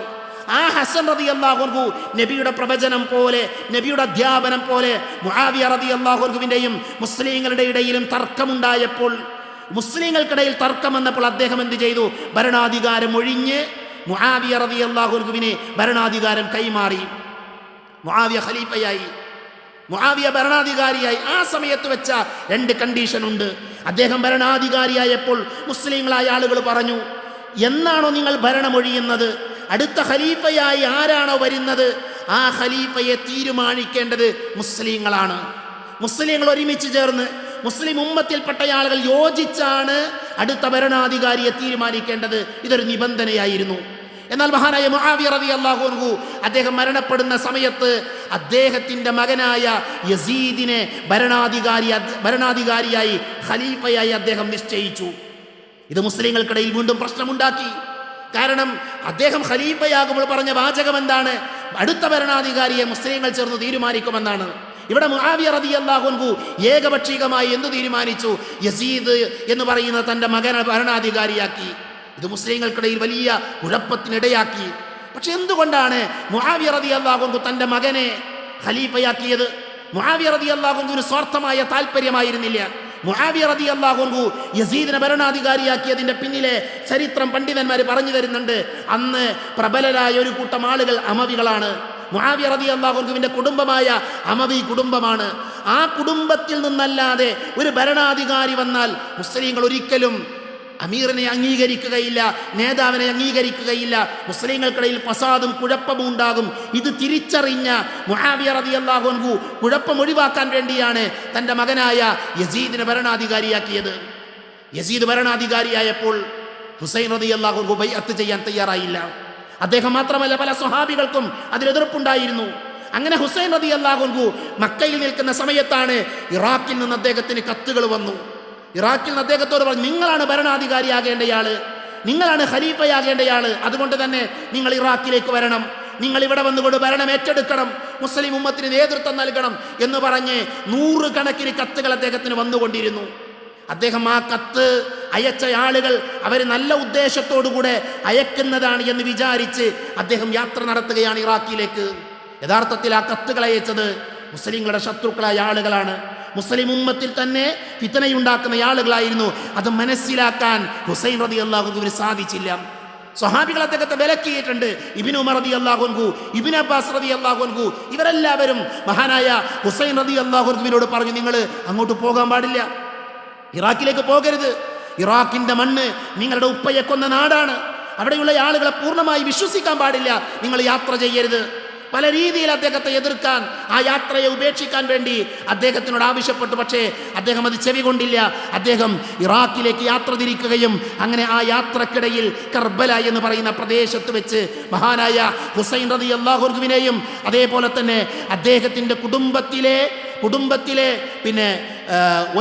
ആ ഹസൻ റതി അള്ളാഹുർഹു നബിയുടെ പ്രവചനം പോലെ നബിയുടെ അധ്യാപനം പോലെ മുആവിയ റതി അള്ളാഹുർഹുവിന്റെയും മുസ്ലിങ്ങളുടെ ഇടയിലും തർക്കമുണ്ടായപ്പോൾ മുസ്ലിങ്ങൾക്കിടയിൽ തർക്കം വന്നപ്പോൾ അദ്ദേഹം എന്ത് ചെയ്തു? ഭരണാധികാരം ഒഴിഞ്ഞ് മുആവിയ റതി അള്ളാഹുർഹുവിനെ ഭരണാധികാരം കൈമാറി. മുഹാവിയ ഖലീഫയായി. മുആവിയ ഭരണാധികാരിയായി ആ സമയത്ത് വെച്ച രണ്ട് കണ്ടീഷൻ ഉണ്ട്. അദ്ദേഹം ഭരണാധികാരിയായപ്പോൾ മുസ്ലിങ്ങളായ ആളുകൾ പറഞ്ഞു എന്നാണോ നിങ്ങൾ ഭരണമൊഴിയുന്നത് അടുത്ത ഖലീഫയായി ആരാണോ വരുന്നത്? ആ ഖലീഫയെ തീരുമാനിക്കേണ്ടത് മുസ്ലിങ്ങളാണ്. മുസ്ലിങ്ങൾ ഒരുമിച്ച് ചേർന്ന് മുസ്ലിം ഉമ്മത്തിൽപ്പെട്ട ആളുകൾ യോജിച്ചാണ് അടുത്ത ഭരണാധികാരിയെ തീരുമാനിക്കേണ്ടത്. ഇതൊരു നിബന്ധനയായിരുന്നു. എന്നാൽ മഹാനായ മുആവിയ റളിയല്ലാഹു അൻഹു അദ്ദേഹം മരണപ്പെടുന്ന സമയത്ത് അദ്ദേഹത്തിന്റെ മകനായ യസീദിനെ ഭരണാധികാരി ഭരണാധികാരിയായി ഖലീഫയായി അദ്ദേഹം നിശ്ചയിച്ചു. ഇത് മുസ്ലിങ്ങൾക്കിടയിൽ വീണ്ടും പ്രശ്നമുണ്ടാക്കി. കാരണം അദ്ദേഹം ഖലീഫയാകുമ്പോൾ പറഞ്ഞ വാചകം എന്താണ്? അടുത്ത ഭരണാധികാരിയെ മുസ്ലിങ്ങൾ ചേർന്ന് തീരുമാനിക്കുമെന്നാണ്. ഇവിടെ മുആവിയ റളിയല്ലാഹു ഏകപക്ഷീകമായി എന്തു തീരുമാനിച്ചു? യസീദ് എന്ന് പറയുന്ന തന്റെ മകനെ ഭരണാധികാരിയാക്കി. ഇത് മുസ്ലിങ്ങൾക്കിടയിൽ വലിയ കുഴപ്പത്തിനിടയാക്കി പക്ഷെ എന്തുകൊണ്ടാണ് മുആവിയ റളിയല്ലാഹു തന്റെ മകനെ ഖലീഫയാക്കിയത്? മുആവിയ അള്ളാഹുന്ദുവിന് സ്വാർത്ഥമായ താല്പര്യമായിരുന്നില്ല മുആവിയ അള്ളാഹുങ്കു യസീദിനെ ഭരണാധികാരിയാക്കിയതിന്റെ പിന്നിലെ ചരിത്രം പണ്ഡിതന്മാർ പറഞ്ഞു തരുന്നുണ്ട്. അന്ന് പ്രബലരായ ഒരു കൂട്ടം ആളുകൾ അമവികളാണ്. മുആവിയ റളിയല്ലാഹുവിന്റെ കുടുംബമായ അമവി കുടുംബമാണ്. ആ കുടുംബത്തിൽ നിന്നല്ലാതെ ഒരു ഭരണാധികാരി വന്നാൽ മുസ്ലിങ്ങൾ ഒരിക്കലും അമീറിനെ അംഗീകരിക്കുകയില്ല നേതാവിനെ അംഗീകരിക്കുകയില്ല. മുസ്ലിങ്ങൾക്കിടയിൽ ഫസാദും കുഴപ്പവും ഉണ്ടാകും. ഇത് തിരിച്ചറിഞ്ഞ മുഹാബിയ റളിയല്ലാഹു അൻഹു കുഴപ്പം ഒഴിവാക്കാൻ വേണ്ടിയാണ് തന്റെ മകനായ യസീദിനെ ഭരണാധികാരിയാക്കിയത്. യസീദ് ഭരണാധികാരിയായപ്പോൾ ഹുസൈൻ റളിയല്ലാഹു അൻഹു ബൈഅത്ത് ചെയ്യാൻ തയ്യാറായില്ല. അദ്ദേഹം മാത്രമല്ല പല സ്വഹാബികൾക്കും അതിൽ എതിർപ്പുണ്ടായിരുന്നു അങ്ങനെ ഹുസൈൻ റതി അള്ളാഹുൻകു മക്കയിൽ നിൽക്കുന്ന സമയത്താണ് ഇറാഖിൽ നിന്ന് അദ്ദേഹത്തിന് കത്തുകൾ വന്നു. ഇറാഖിൽ നിന്ന് അദ്ദേഹത്തോട് പറഞ്ഞു നിങ്ങളാണ് ഭരണാധികാരിയാകേണ്ടയാൾ. നിങ്ങളാണ് ഖലീഫയാകേണ്ടയാൾ. അതുകൊണ്ട് തന്നെ നിങ്ങൾ ഇറാഖിലേക്ക് വരണം. നിങ്ങൾ ഇവിടെ വന്നുകൊണ്ട് ഭരണം ഏറ്റെടുക്കണം. മുസ്ലിം ഉമ്മത്തിന് നേതൃത്വം നൽകണം. എന്ന് പറഞ്ഞ് നൂറുകണക്കിന് കത്തുകൾ അദ്ദേഹത്തിന് വന്നുകൊണ്ടിരുന്നു. അദ്ദേഹം ആ കത്ത് അയച്ച ആളുകൾ അവർ നല്ല ഉദ്ദേശത്തോടുകൂടെ അയക്കുന്നതാണ് എന്ന് വിചാരിച്ച് അദ്ദേഹം യാത്ര നടത്തുകയാണ് ഇറാഖിലേക്ക്. യഥാർത്ഥത്തിൽ ആ കത്തുകൾ അയച്ചത് മുസ്ലിങ്ങളുടെ ശത്രുക്കളായ ആളുകളാണ്. മുസ്ലിം ഉമ്മത്തിൽ തന്നെ ഫിത്തനയുണ്ടാക്കുന്ന ആളുകളായിരുന്നു. അത് മനസ്സിലാക്കാൻ ഹുസൈൻ റതി അള്ളാഹുവിന് സാധിച്ചില്ല. സ്വഹാബികൾ അദ്ദേഹത്തെ വിലക്കിയിട്ടുണ്ട്. ഇബിനു ഉമർ റതി അള്ളാഹുൻകു ഇബിൻ അബ്ബാസ് റതി അള്ളാഹുൻകു ഇവരെല്ലാവരും മഹാനായ ഹുസൈൻ റതി അള്ളാഹുൻകുവിനോട് പറഞ്ഞു നിങ്ങൾ അങ്ങോട്ട് പോകാൻ പാടില്ല. ഇറാഖിലേക്ക് പോകരുത്. ഇറാഖിന്റെ മണ്ണ് നിങ്ങളുടെ ഉപ്പയെ കൊന്ന നാടാണ്. അവിടെയുള്ള ആളുകളെ പൂർണമായി വിശ്വസിക്കാൻ പാടില്ല. നിങ്ങൾ യാത്ര ചെയ്യരുത്. പല രീതിയിൽ അദ്ദേഹത്തെ എതിർക്കാൻ ആ യാത്രയെ ഉപേക്ഷിക്കാൻ വേണ്ടി അദ്ദേഹത്തിനോട് ആവശ്യപ്പെട്ടു. പക്ഷേ അദ്ദേഹം അത് ചെവി കൊണ്ടില്ല അദ്ദേഹം ഇറാഖിലേക്ക് യാത്ര തിരിക്കുകയും അങ്ങനെ ആ യാത്രക്കിടയിൽ കർബല എന്ന് പറയുന്ന പ്രദേശത്ത് വെച്ച് മഹാനായ ഹുസൈൻ റതി അള്ളാഹുർഗുവിനെയും അതേപോലെ തന്നെ അദ്ദേഹത്തിന്റെ കുടുംബത്തിലെ കുടുംബത്തിലെ പിന്നെ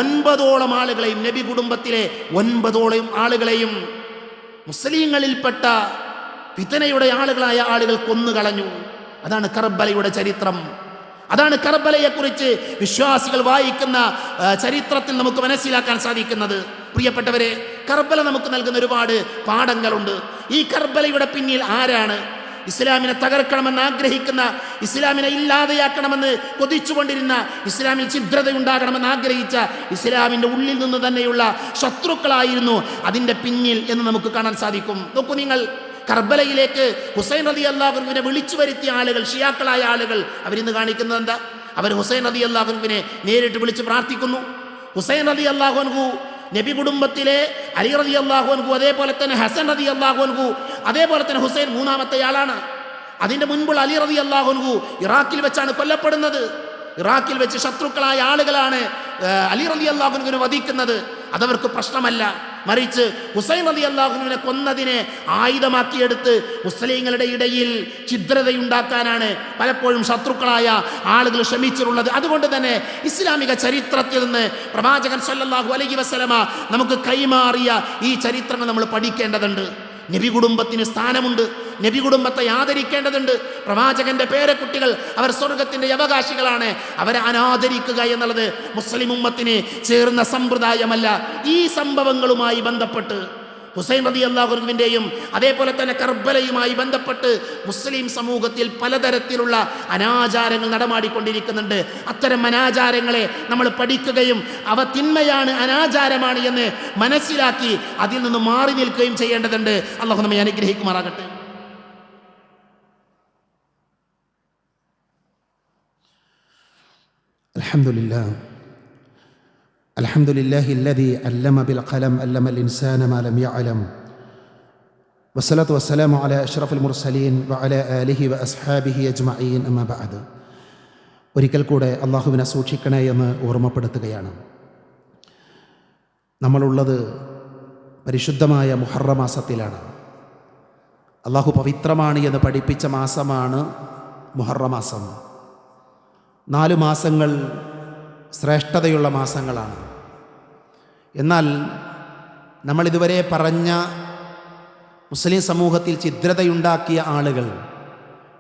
ഒൻപതോളം ആളുകളെയും നബി കുടുംബത്തിലെ ഒൻപതോളം ആളുകളെയും മുസ്ലിങ്ങളിൽപ്പെട്ട ഫിത്തനയുടെ ആളുകളായ ആളുകൾ കൊന്നുകളഞ്ഞു. അതാണ് കർബലയുടെ ചരിത്രം. അതാണ് കർബലയെക്കുറിച്ച് വിശ്വാസികൾ വായിക്കുന്ന ചരിത്രത്തിൽ നമുക്ക് മനസ്സിലാക്കാൻ സാധിക്കുന്നത്. പ്രിയപ്പെട്ടവരെ കർബല നമുക്ക് നൽകുന്ന ഒരുപാട് പാഠങ്ങളുണ്ട്. ഈ കർബലയുടെ പിന്നിൽ ആരാണ്? ഇസ്ലാമിനെ തകർക്കണമെന്ന് ആഗ്രഹിക്കുന്ന ഇസ്ലാമിനെ ഇല്ലാതെയാക്കണമെന്ന് കൊതിച്ചുകൊണ്ടിരുന്ന ഇസ്ലാമിൽ ഛിദ്രതയുണ്ടാകണമെന്ന് ആഗ്രഹിച്ച ഇസ്ലാമിന്റെ ഉള്ളിൽ നിന്ന് തന്നെയുള്ള ശത്രുക്കളായിരുന്നു അതിന്റെ പിന്നിൽ എന്ന് നമുക്ക് കാണാൻ സാധിക്കും. നോക്കൂ നിങ്ങൾ കർബലയിലേക്ക് ഹുസൈൻ അലി അള്ളാഹുവിനെ വിളിച്ചു വരുത്തിയ ആളുകൾ ഷിയാക്കളായ ആളുകൾ അവരിന്ന് കാണിക്കുന്നത് എന്താ? അവർ ഹുസൈൻ അലി അള്ളാഹുവിനെ നേരിട്ട് വിളിച്ച് പ്രാർത്ഥിക്കുന്നു. ഹുസൈൻ അലി അള്ളാഹുൻഹു നബി കുടുംബത്തിലെ അലി റതി അള്ളാഹുൻഹു അതേപോലെ തന്നെ ഹസൻ റതി അള്ളാഹുൻഹു അതേപോലെ തന്നെ ഹുസൈൻ മൂന്നാമത്തെ ആളാണ്. അതിന്റെ മുൻപുള്ള അലി റതി അള്ളാഹുൻഹു ഇറാഖിൽ വെച്ചാണ് കൊല്ലപ്പെടുന്നത്. ഇറാഖിൽ വെച്ച് ശത്രുക്കളായ ആളുകളാണ് അലി റതി അള്ളാഹുൻഹുവിനെ വധിക്കുന്നത്. അതവർക്ക് പ്രശ്നമല്ല. മറിച്ച് ഹുസൈൻ അലി അള്ളാഹുവിനെ കൊന്നതിനെ ആയുധമാക്കിയെടുത്ത് മുസ്ലിങ്ങളുടെ ഇടയിൽ ഛിദ്രതയുണ്ടാക്കാനാണ് പലപ്പോഴും ശത്രുക്കളായ ആളുകൾ ശ്രമിച്ചിട്ടുള്ളത്. അതുകൊണ്ട് തന്നെ ഇസ്ലാമിക ചരിത്രത്തിൽ നിന്ന് പ്രവാചകൻ സല്ലാഹു അലൈഹി വസ്ലമ നമുക്ക് കൈമാറിയ ഈ ചരിത്രങ്ങൾ നമ്മൾ പഠിക്കേണ്ടതുണ്ട്. നബി കുടുംബത്തിന് സ്ഥാനമുണ്ട്. നബി കുടുംബത്തെ ആദരിക്കേണ്ടതുണ്ട്. പ്രവാചകന്റെ പേരക്കുട്ടികൾ അവർ സ്വർഗത്തിന്റെ അവകാശികളാണ്. അവരെ അനാദരിക്കുക എന്നുള്ളത് മുസ്ലിം ഉമ്മത്തിന് ചേർന്ന സമ്പ്രദായമല്ല. ഈ സംഭവങ്ങളുമായി ബന്ധപ്പെട്ട് ഹുസൈൻ റബി അള്ളാഹുവിന്റെയും അതേപോലെ തന്നെ കർബലയുമായി ബന്ധപ്പെട്ട് മുസ്ലിം സമൂഹത്തിൽ പലതരത്തിലുള്ള അനാചാരങ്ങൾ നടമാടിക്കൊണ്ടിരിക്കുന്നുണ്ട്. അത്തരം അനാചാരങ്ങളെ നമ്മൾ പഠിക്കുകയും അവ തിന്മയാണ് അനാചാരമാണ് എന്ന് മനസ്സിലാക്കി അതിൽ നിന്ന് മാറി നിൽക്കുകയും ചെയ്യേണ്ടതുണ്ട്. അള്ളാഹു നമ്മെ അനുഗ്രഹിക്കുമാറാകട്ടെ. الحمد لله الحمد لله الذي علم بالقلم علم الإنسان ما لم يعلم والصلاة والسلام على أشرف المرسلين وعلى آله وأصحابه أجمعين أما بعد ഒരിക്കൽ കൂടെ അള്ളാഹുവിനെ സൂക്ഷിക്കണേ എന്ന് ഓർമ്മപ്പെടുത്തുകയാണ് നമ്മളുള്ളത് പരിശുദ്ധമായ മുഹറ മാസത്തിലാണ് അള്ളാഹു പവിത്രമാണ് എന്ന് പഠിപ്പിച്ച മാസമാണ് മുഹറ മാസം നാല് മാസങ്ങൾ ശ്രേഷ്ഠതയുള്ള മാസങ്ങളാണ്. എന്നാൽ നമ്മൾ ഇതുവരെ പറഞ്ഞ മുസ്ലിം സമൂഹത്തിൽ ഛിദ്രതയുണ്ടാക്കിയ ആളുകൾ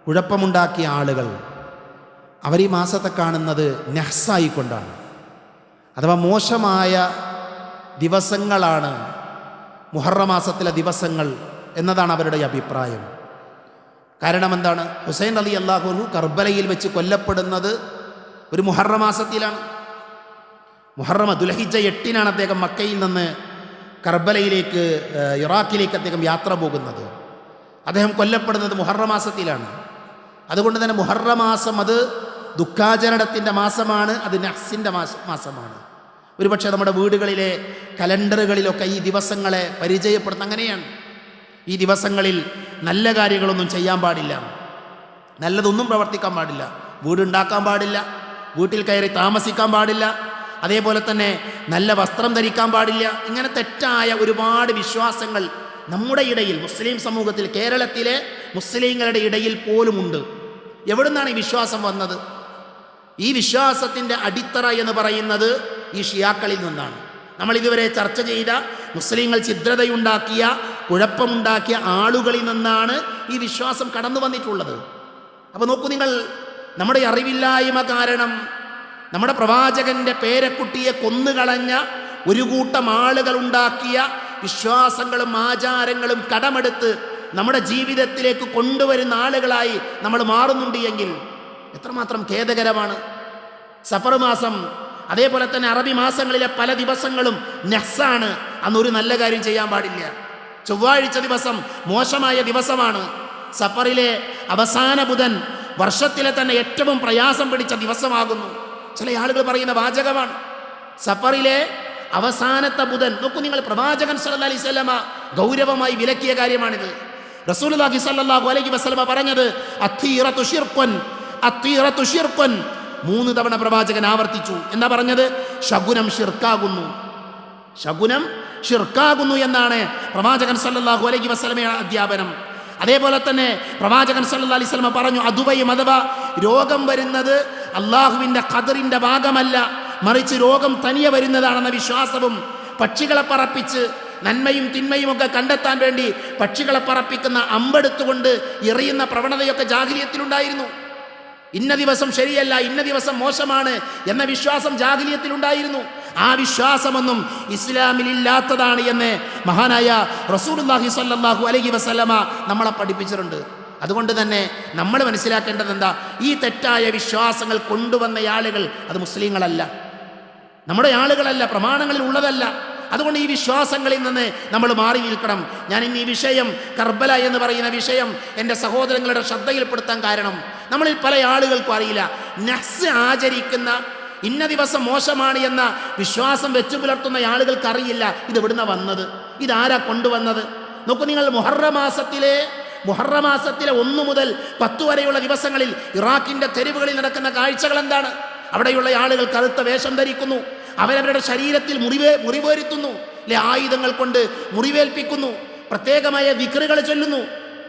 കുഴപ്പമുണ്ടാക്കിയ ആളുകൾ അവർ ഈ മാസത്തെ കാണുന്നത് നെഹ്സായിക്കൊണ്ടാണ്. അഥവാ മോശമായ ദിവസങ്ങളാണ് മുഹറ മാസത്തിലെ ദിവസങ്ങൾ എന്നതാണ് അവരുടെ അഭിപ്രായം. കാരണം എന്താണ്? ഹുസൈൻ അലി അള്ളാഹു കർബലയിൽ വെച്ച് കൊല്ലപ്പെടുന്നത് ഒരു മുഹറ മാസത്തിലാണ്. മുഹറമ ദുലഹിജ എട്ടിനാണ് അദ്ദേഹം മക്കയിൽ നിന്ന് കർബലയിലേക്ക് ഇറാഖിലേക്ക് അദ്ദേഹം യാത്ര പോകുന്നത്. അദ്ദേഹം കൊല്ലപ്പെടുന്നത് മുഹറ മാസത്തിലാണ്. അതുകൊണ്ട് തന്നെ മുഹറ മാസം അത് ദുഃഖാചരണത്തിന്റെ മാസമാണ് അത് നഹ്സിന്റെ മാസ മാസമാണ്. ഒരുപക്ഷെ നമ്മുടെ വീടുകളിലെ കലണ്ടറുകളിലൊക്കെ ഈ ദിവസങ്ങളെ പരിചയപ്പെടുന്ന അങ്ങനെയാണ്. ഈ ദിവസങ്ങളിൽ നല്ല കാര്യങ്ങളൊന്നും ചെയ്യാൻ പാടില്ല. നല്ലതൊന്നും പ്രവർത്തിക്കാൻ പാടില്ല. വീടുണ്ടാക്കാൻ പാടില്ല. വീട്ടിൽ കയറി താമസിക്കാൻ പാടില്ല. അതേപോലെ തന്നെ നല്ല വസ്ത്രം ധരിക്കാൻ പാടില്ല. ഇങ്ങനെ തെറ്റായ ഒരുപാട് വിശ്വാസങ്ങൾ നമ്മുടെ ഇടയിൽ മുസ്ലിം സമൂഹത്തിൽ കേരളത്തിലെ മുസ്ലിങ്ങളുടെ ഇടയിൽ പോലുമുണ്ട്. എവിടുന്നാണ് ഈ വിശ്വാസം വന്നത്? ഈ വിശ്വാസത്തിന്റെ അടിത്തറ എന്ന് പറയുന്നത് ഈ ഷിയാക്കളിൽ നിന്നാണ്. നമ്മൾ ഇതുവരെ ചർച്ച ചെയ്ത മുസ്ലിങ്ങൾ ഛിദ്രതയുണ്ടാക്കിയ കുഴപ്പമുണ്ടാക്കിയ ആളുകളിൽ നിന്നാണ് ഈ വിശ്വാസം കടന്നു വന്നിട്ടുള്ളത് അപ്പോൾ നോക്കൂ നിങ്ങൾ നമ്മുടെ അറിവില്ലായ്മ കാരണം നമ്മുടെ പ്രവാചകന്റെ പേരക്കുട്ടിയെ കൊന്നുകളഞ്ഞ ഒരു കൂട്ടം ആളുകൾ ഉണ്ടാക്കിയ വിശ്വാസങ്ങളും ആചാരങ്ങളും കടമെടുത്ത് നമ്മുടെ ജീവിതത്തിലേക്ക് കൊണ്ടുവരുന്ന ആളുകളായി നമ്മൾ മാറുന്നുണ്ട് എങ്കിൽ എത്രമാത്രം ഖേദകരമാണ്. സഫർ മാസം അതേപോലെ തന്നെ അറബി മാസങ്ങളിലെ പല ദിവസങ്ങളും നെഹ്സാണ്. അന്ന് ഒരു നല്ല കാര്യം ചെയ്യാൻ പാടില്ല. ചൊവ്വാഴ്ച ദിവസം മോശമായ ദിവസമാണ്. സഫറിലെ അവസാന ബുധൻ വർഷത്തിലെ തന്നെ ഏറ്റവും പ്രയാസം പിടിച്ച ദിവസമാകുന്നു. ചില ആളുകൾ പറയുന്ന വാചകമാണ്. സഫറിലെ അവസാനത്തെ ബുധൻ നോക്കൂ നിങ്ങൾ പ്രവാചകൻ സല്ല അലൈഹി വസല്ലമ ഗൗരവമായി വിലക്കിയ കാര്യമാണിത്. റസൂലുള്ളാഹി സല്ലാഹു അലൈഹി വസല്ലമ പറഞ്ഞത് മൂന്ന് തവണ പ്രവാചകൻ ആവർത്തിച്ചു. എന്താ പറഞ്ഞത്? ശകുനം ഷിർക്കാകുന്നു ശകുനം ഷിർക്കാകുന്നു എന്നാണ് പ്രവാചകൻ സല്ലാഹു അലൈഹി വസ്ലമയുടെ അധ്യാപനം. അതേപോലെ തന്നെ പ്രവാചകൻ സല്ല അലൈഹി സ്വലമ പറഞ്ഞു അതുവയും അഥവാ രോഗം വരുന്നത് അള്ളാഹുവിന്റെ ഖദറിന്റെ ഭാഗമല്ല മറിച്ച് രോഗം തനിയെ വരുന്നതാണെന്ന വിശ്വാസവും പക്ഷികളെ പറപ്പിച്ച് നന്മയും തിന്മയും ഒക്കെ കണ്ടെത്താൻ വേണ്ടി പക്ഷികളെ പറപ്പിക്കുന്ന അമ്പെടുത്തുകൊണ്ട് എറിയുന്ന പ്രവണതയൊക്കെ ജാഹിലിയത്തിലുണ്ടായിരുന്നു. ഇന്ന ദിവസം ശരിയല്ല ഇന്ന ദിവസം മോശമാണ് എന്ന വിശ്വാസം ജാഹിലിയത്തിലുണ്ടായിരുന്നു. ആ വിശ്വാസമൊന്നും ഇസ്ലാമിൽ ഇല്ലാത്തതാണ് എന്ന് മഹാനായ റസൂലുള്ളാഹി സല്ലാഹു അലഹി വസല്ലമ നമ്മളെ പഠിപ്പിച്ചിട്ടുണ്ട്. അതുകൊണ്ട് തന്നെ നമ്മൾ മനസ്സിലാക്കേണ്ടത് എന്താ? ഈ തെറ്റായ വിശ്വാസങ്ങൾ കൊണ്ടുവന്ന ആളുകൾ അത് മുസ്ലിങ്ങളല്ല. നമ്മുടെ ആളുകളല്ല പ്രമാണങ്ങളിൽ ഉള്ളതല്ല. അതുകൊണ്ട് ഈ വിശ്വാസങ്ങളിൽ നിന്ന് നമ്മൾ മാറി നിൽക്കണം. ഞാൻ ഇന്ന് ഈ വിഷയം കർബല എന്ന് പറയുന്ന വിഷയം എന്റെ സഹോദരങ്ങളുടെ ശ്രദ്ധയിൽപ്പെടുത്താൻ കാരണം നമ്മളിൽ പല ആളുകൾക്കും അറിയില്ല. നഹ്സ് ആചരിക്കുന്ന ഇന്ന ദിവസം മോശമാണ് എന്ന വിശ്വാസം വെച്ചു പുലർത്തുന്ന ആളുകൾക്ക് അറിയില്ല ഇത് ഇവിടുന്ന് വന്നത്? ഇതാരാ കൊണ്ടുവന്നത്? നോക്കൂ നിങ്ങൾ മുഹറമാസത്തിലെ മുഹറമാസത്തിലെ മുഹറ ഒന്നു മുതൽ പത്തു വരെയുള്ള ദിവസങ്ങളിൽ ഇറാഖിന്റെ തെരുവുകളിൽ നടക്കുന്ന കാഴ്ചകൾ എന്താണ്? അവിടെയുള്ള ആളുകൾ കറുത്ത വേഷം ധരിക്കുന്നു അവരവരുടെ ശരീരത്തിൽ മുറിവേ മുറിവേരുത്തുന്നു അല്ലെ ആയുധങ്ങൾ കൊണ്ട് മുറിവേൽപ്പിക്കുന്നു പ്രത്യേകമായ വിക്രുകൾ ചൊല്ലുന്നു.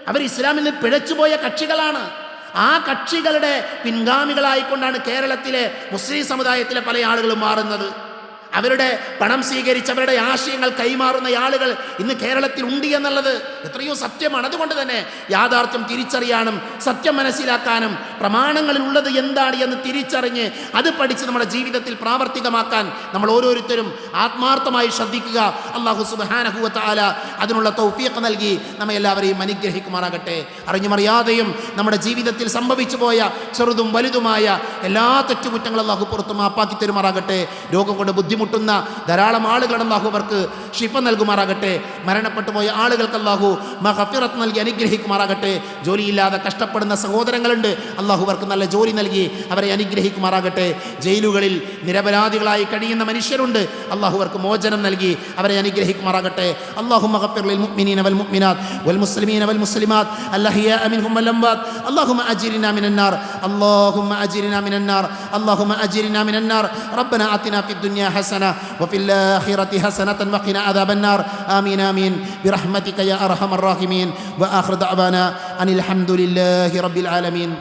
അവർ ഇസ്ലാമിൽ നിന്ന് പിഴച്ചുപോയ കക്ഷികളാണ്. ആ കക്ഷികളുടെ പിൻഗാമികളായിക്കൊണ്ടാണ് കേരളത്തിലെ മുസ്ലിം സമുദായത്തിലെ പല ആളുകളും മാറുന്നത്. അവരുടെ പണം സ്വീകരിച്ച് അവരുടെ ആശയങ്ങൾ കൈമാറുന്ന ആളുകൾ ഇന്ന് കേരളത്തിൽ ഉണ്ട് എന്നുള്ളത് എത്രയോ സത്യമാണ്. അതുകൊണ്ട് തന്നെ യാഥാർത്ഥ്യം തിരിച്ചറിയാനും സത്യം മനസ്സിലാക്കാനും പ്രമാണങ്ങളിൽ ഉള്ളത് എന്താണ് എന്ന് തിരിച്ചറിഞ്ഞ് അത് പഠിച്ച് നമ്മുടെ ജീവിതത്തിൽ പ്രാവർത്തികമാക്കാൻ നമ്മൾ ഓരോരുത്തരും ആത്മാർത്ഥമായി ശ്രദ്ധിക്കുക. അള്ളാഹു സുബാനഹുവത്താല അതിനുള്ള തൗഫീഖ് നൽകി നമ്മെ എല്ലാവരെയും അനുഗ്രഹിക്കുമാറാകട്ടെ. അറിഞ്ഞുമറിയാതെയും നമ്മുടെ ജീവിതത്തിൽ സംഭവിച്ചു പോയ ചെറുതും വലുതുമായ എല്ലാ തെറ്റുകുറ്റങ്ങളും അള്ളാഹു പുറത്തും മാപ്പാക്കി തരുമാറാകട്ടെ. രോഗം കൊണ്ട് ബുദ്ധിമുട്ടുന്ന ധാരാളം ആളുകളുടെ ബാഹു അവർക്ക് ഷിഫ നൽകുമാറാകട്ടെ. മരണപ്പെട്ടു പോയ ആളുകൾക്ക് അള്ളാഹു മഹഫിറത്ത് നൽകി അനുഗ്രഹിക്കുമാറാകട്ടെ. ജോലിയില്ലാതെ കഷ്ടപ്പെടുന്ന സഹോദരങ്ങളുണ്ട്. അള്ളാഹു അവർക്ക് നല്ല ജോലി നൽകി അവരെ അനുഗ്രഹിക്കുമാറാകട്ടെ. ജയിലുകളിൽ നിരപരാധികളായി കഴിയുന്ന മനുഷ്യരുണ്ട്. അള്ളാഹു അവർക്ക് മോചനം നൽകി അവരെ അനുഗ്രഹിക്കുമാറാകട്ടെ. അള്ളാഹു മഹഫിറിൽ മുഅ്മിനീന വൽ മുഅ്മിനാത്ത് വൽ മുസ്ലിമീന വൽ മുസ്ലിമാത്ത്. അല്ലഹിയ അമിൻഹും വൽ അംവാത്ത്. അല്ലാഹുമ്മ അജിരിന മിനന്നാർ അല്ലാഹുമ്മ അജിരിന മിനന്നാർ അല്ലാഹുമ്മ അജിരിന മിനന്നാർ റബ്ബന അതിനാ ഫിദ് ദുനിയ حسنة وفي الآخرة حسنة وقنا عذاب النار. آمين آمين. برحمتك يا أرحم الراحمين. وآخر دعوانا أن الحمد لله رب العالمين.